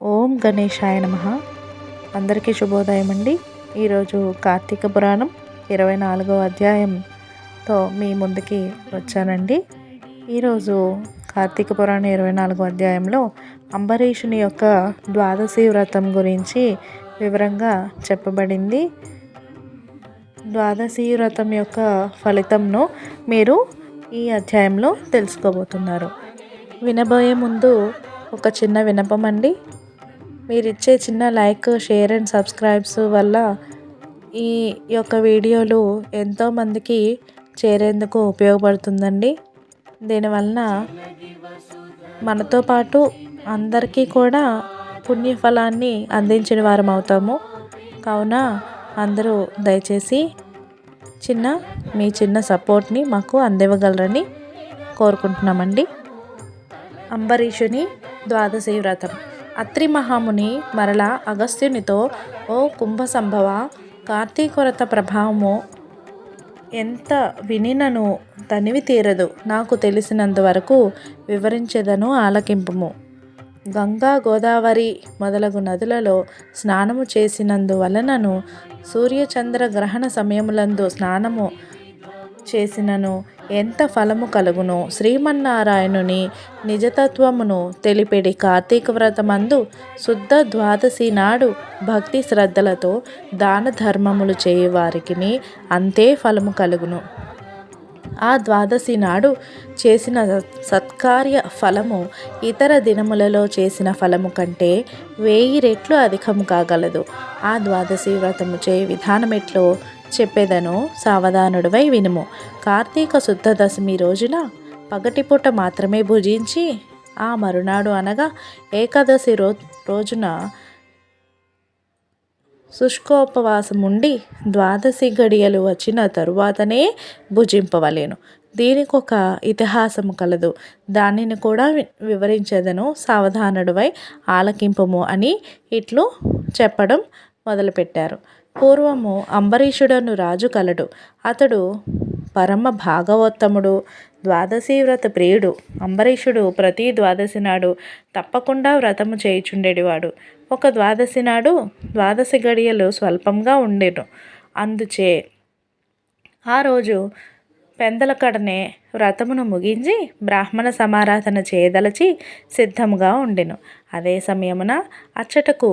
ఓం గణేశాయ నమ. అందరికీ శుభోదయం అండి ఈరోజు కార్తీక పురాణం ఇరవై నాలుగో అధ్యాయంతో మీ ముందుకి వచ్చానండి. ఈరోజు కార్తీక పురాణం ఇరవై నాలుగో అధ్యాయంలో అంబరీషుని యొక్క ద్వాదశి వ్రతం గురించి వివరంగా చెప్పబడింది. ద్వాదశి వ్రతం యొక్క ఫలితంను మీరు ఈ అధ్యాయంలో తెలుసుకోబోతున్నారు. వినబోయే ముందు ఒక చిన్న వినపం అండి మీరు ఇచ్చే చిన్న లైక్ షేర్ అండ్ సబ్స్క్రైబ్స్ వల్ల ఈ యొక్క వీడియోలు ఎంతోమందికి చేరేందుకు ఉపయోగపడుతుందండి. దీనివలన మనతో పాటు అందరికీ కూడా పుణ్యఫలాన్ని అందించిన వారం అవుతాము. కావున అందరూ దయచేసి చిన్న మీ చిన్న సపోర్ట్ని మాకు అందివ్వగలరని కోరుకుంటున్నామండి. అంబరీషుని ద్వాదశి వ్రతం. అత్రి మహాముని మరలా అగస్త్యునితో ఓ కుంభ సంభవ కార్తీకొరత ప్రభావము ఎంత వినినను తనివి తీరదు. నాకు తెలిసినంతవరకు వివరించేదను ఆలకింపుము. గంగా గోదావరి మొదలగు నదులలో స్నానము చేసినందువలనను సూర్యచంద్ర గ్రహణ సమయములందు స్నానము చేసినను ఎంత ఫలము కలుగును? శ్రీమన్నారాయణుని నిజతత్వమును తెలిపెడి కార్తీక వ్రతమందు శుద్ధ ద్వాదశి నాడు భక్తి శ్రద్ధలతో దాన ధర్మములు చేయవారికి అంతే ఫలము కలుగును. ఆ ద్వాదశి నాడు చేసిన సత్కార్య ఫలము ఇతర దినములలో చేసిన ఫలము కంటే వెయ్యి రెట్లు అధికము కాగలదు. ఆ ద్వాదశి వ్రతము చే విధానమెట్లో చెప్పేదను సావధానుడివై వినుము. కార్తీక శుద్ధ దశమి రోజున పగటిపూట మాత్రమే భుజించి ఆ మరునాడు అనగా ఏకాదశి రో రోజున శుష్కోపవాసం ఉండి ద్వాదశి గడియలు వచ్చిన తరువాతనే భుజింపవలేను. దీనికి ఒక ఇతిహాసము కలదు. దానిని కూడా వివరించేదను సావధానుడివై ఆలకింపము అని ఇట్లు చెప్పడం మొదలుపెట్టారు. పూర్వము అంబరీషుడను రాజు కలడు. అతడు పరమ భాగవోత్తముడు ద్వాదశి వ్రత ప్రియుడు. అంబరీషుడు ప్రతి ద్వాదశి నాడు తప్పకుండా వ్రతము చేయుచుండేటివాడు ఒక ద్వాదశి నాడు ద్వాదశి గడియలు స్వల్పంగా ఉండేను అందుచే ఆ రోజు పెందల కడనే వ్రతమును ముగించి బ్రాహ్మణ సమారాధన చేయదలచి సిద్ధముగా ఉండెను. అదే సమయమున అచ్చటకు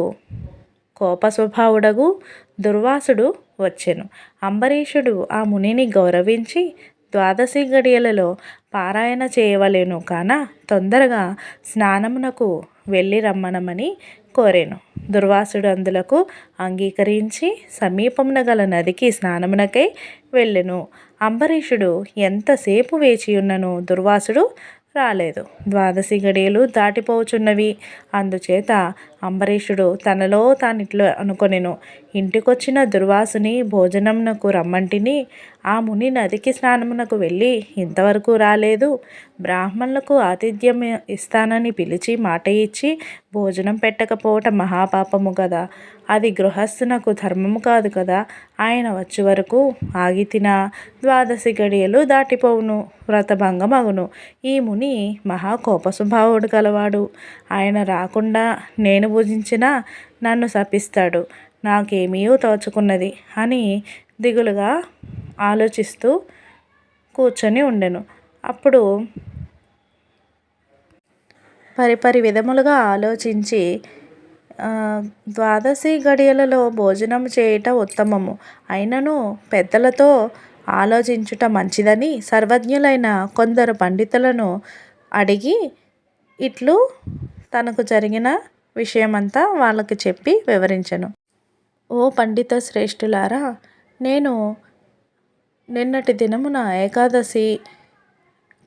కోప స్వభావుడగు దుర్వాసుడు వచ్చెను. అంబరీషుడు ఆ మునిని గౌరవించి ద్వాదశి గడియలలో పారాయణ చేయవలెను కాన తొందరగా స్నానమునకు వెళ్ళి రమ్మనమని కోరాను. దుర్వాసుడు అందులకు అంగీకరించి సమీపమున గల నదికి స్నానమునకై వెళ్ళెను. అంబరీషుడు ఎంతసేపు వేచి ఉన్నను దుర్వాసుడు రాలేదు. ద్వాదశి గడియలు దాటిపోచున్నవి. అందుచేత అంబరీషుడు తనలో తానిట్లో అనుకొనెను. ఇంటికొచ్చిన దుర్వాసుని భోజనమునకు రమ్మంటిని ఆ ముని నదికి స్నానమునకు వెళ్ళి ఇంతవరకు రాలేదు. బ్రాహ్మణులకు ఆతిథ్యం ఇస్తానని పిలిచి మాట ఇచ్చి భోజనం పెట్టకపోవటం మహాపాపము కదా అది గృహస్థునకు ధర్మము కాదు కదా. ఆయన వచ్చే వరకు ఆగి తిన ద్వాదశి గడియలు దాటిపోవును వ్రతభంగమగును. ఈ ముని మహా కోప స్వభావుడు కలవాడు ఆయన రాకుండా నేను పూజించిన నన్ను శపిస్తాడు. నాకేమీయో తోచుకున్నది. అని దిగులుగా ఆలోచిస్తూ కూర్చొని ఉండెను. అప్పుడు పరిపరి విధములుగా ఆలోచించి ద్వాదశి గడియలలో భోజనం చేయుట ఉత్తమము. అయినను పెద్దలతో ఆలోచించుట మంచిదని సర్వజ్ఞులైన కొందరు పండితులను అడిగి ఇట్లు తనకు జరిగిన విషయమంతా వాళ్ళకి చెప్పి వివరించను. ఓ పండిత శ్రేష్ఠులారా నేను నిన్నటి దినమున ఏకాదశి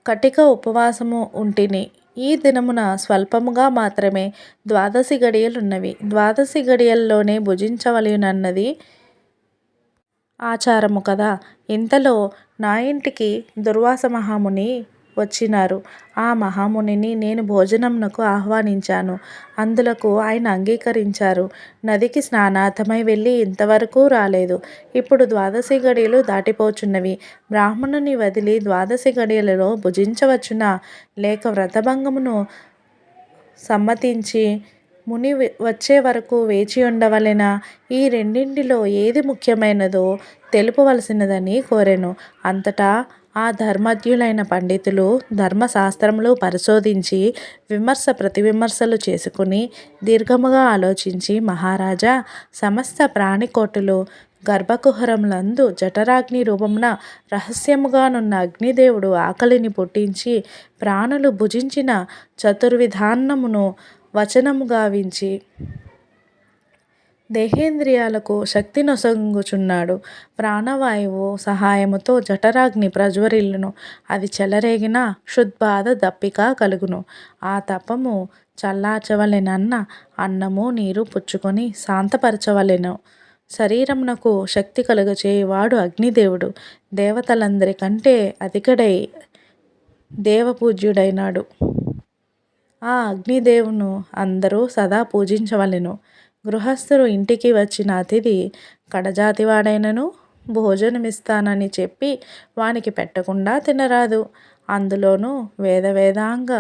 కటిక ఉపవాసము ఉంటిని. ఈ దినమున స్వల్పముగా మాత్రమే ద్వాదశి గడియలున్నవి. ద్వాదశి గడియల్లోనే భుజించవలనన్నది ఆచారము కదా. ఇంతలో నా ఇంటికి దుర్వాస మహాముని వచ్చినారు. ఆ మహామునిని నేను భోజనంనకు ఆహ్వానించాను. అందులకు ఆయన అంగీకరించారు. నదికి స్నానార్థమై వెళ్ళి ఇంతవరకు రాలేదు. ఇప్పుడు ద్వాదశి గడియలు దాటిపోచున్నవి. బ్రాహ్మణుని వదిలి ద్వాదశి గడియలలో భుజించవచ్చునా? లేక వ్రతభంగమును సమ్మతించి ముని వచ్చే వరకు వేచి ఉండవలెనా? ఈ రెండింటిలో ఏది ముఖ్యమైనదో తెలుపవలసినదని కోరెను. అంతటా ఆ ధర్మజ్ఞులైన పండితులు ధర్మశాస్త్రములు పరిశోధించి విమర్శ ప్రతివిమర్శలు చేసుకుని దీర్ఘముగా ఆలోచించి మహారాజా సమస్త ప్రాణికోటులు గర్భకుహరములందు జఠరాగ్ని రూపమున రహస్యముగానున్న అగ్నిదేవుడు ఆకలిని పుట్టించి ప్రాణులు భుజించిన చతుర్విధాన్నమును వచనము గావించి దేహేంద్రియాలకు శక్తి నొసంగుచున్నాడు. ప్రాణవాయువు సహాయముతో జఠరాగ్ని ప్రజ్వరిల్లును. అది చెలరేగిన క్షుద్బాధ దప్పిక కలుగును. ఆ తపము చల్లార్చవలెనన్న అన్నము నీరు పుచ్చుకొని శాంతపరచవలెను. శరీరమునకు శక్తి కలుగచేయువాడు అగ్నిదేవుడు. దేవతలందరికంటే అధికడై దేవపూజ్యుడైనాడు. ఆ అగ్నిదేవును అందరూ సదా పూజించవలెను. గృహస్థులు ఇంటికి వచ్చిన అతిథి కడజాతివాడైనను భోజనమిస్తానని చెప్పి వానికి పెట్టకుండా తినరాదు. అందులోనూ వేద వేదాంగ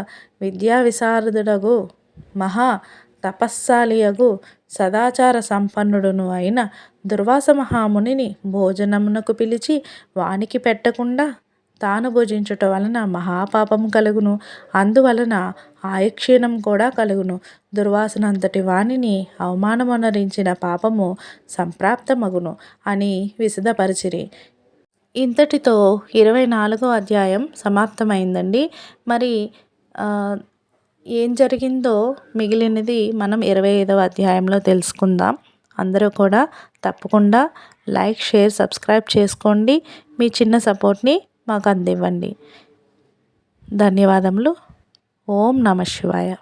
విద్యా విశారదుడగు మహా తపస్సాలియగు సదాచార సంపన్నుడును అయిన దుర్వాస మహామునిని భోజనమునకు పిలిచి వానికి పెట్టకుండా తాను భుజించుట వలన మహాపాపము కలుగును. అందువలన ఆయక్షీణం కూడా కలుగును. దుర్వాసన అంతటి వానిని అవమానమనరించిన పాపము సంప్రాప్తమగును అని విశదపరిచిరి. ఇంతటితో ఇరవై నాలుగో అధ్యాయం సమాప్తమైందండి. మరి ఏం జరిగిందో మిగిలినది మనం ఇరవై ఐదవ అధ్యాయంలో తెలుసుకుందాం. అందరూ కూడా తప్పకుండా లైక్ షేర్ సబ్స్క్రైబ్ చేసుకోండి. మీ చిన్న సపోర్ట్ని మాకు అందివ్వండి. ధన్యవాదములు. ఓం నమ శివాయ.